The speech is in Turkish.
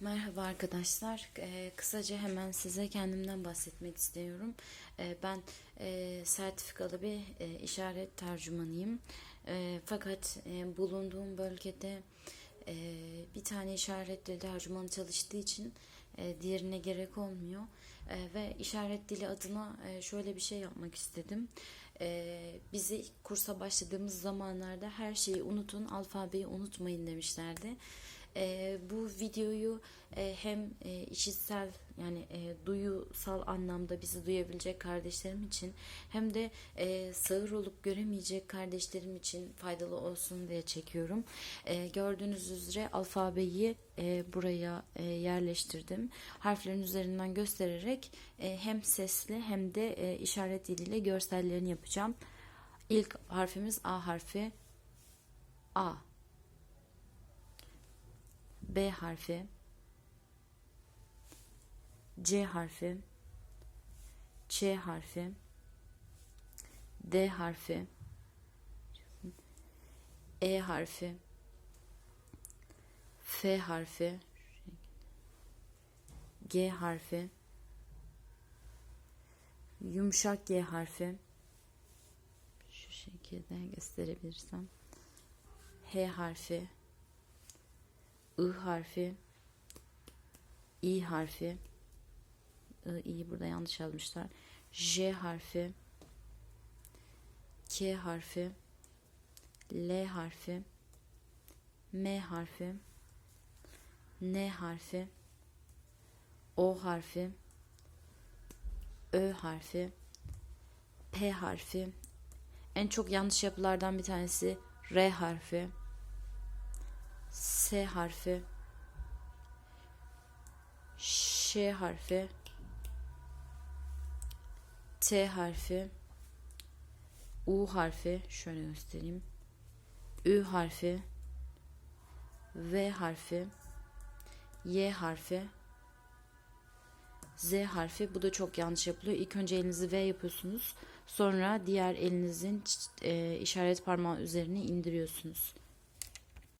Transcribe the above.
Merhaba arkadaşlar. Ee, kısaca hemen size kendimden bahsetmek istiyorum. Ee, ben e, sertifikalı bir e, işaret tercümanıyım. E, fakat e, bulunduğum bölgede e, bir tane işaret dili tercümanı çalıştığı için e, diğerine gerek olmuyor. E, ve işaret dili adına e, şöyle bir şey yapmak istedim. E, bizi kursa başladığımız zamanlarda her şeyi unutun, alfabeyi unutmayın demişlerdi. E, bu videoyu e, hem e, işitsel yani e, duyusal anlamda bizi duyabilecek kardeşlerim için hem de e, sağır olup göremeyecek kardeşlerim için faydalı olsun diye çekiyorum. E, gördüğünüz üzere alfabeyi e, buraya e, yerleştirdim. Harflerin üzerinden göstererek e, hem sesli hem de e, işaret diliyle görsellerini yapacağım. İlk harfimiz A harfi. A. B harfi, C harfi, Ç harfi, D harfi, E harfi, F harfi, G harfi, yumuşak G harfi, şu şekilde gösterebilirsem, H harfi, I harfi, I harfi, I, İ'yi burada yanlış yazmışlar. J harfi, K harfi, L harfi, M harfi, N harfi, O harfi, Ö harfi, P harfi, en çok yanlış yapılardan bir tanesi R harfi, S harfi, Ş harfi, T harfi, U harfi, şöyle göstereyim, Ü harfi, V harfi, Y harfi, Z harfi. Bu da çok yanlış yapılıyor. İlk önce elinizi V yapıyorsunuz. Sonra diğer elinizin e, işaret parmağı üzerine indiriyorsunuz.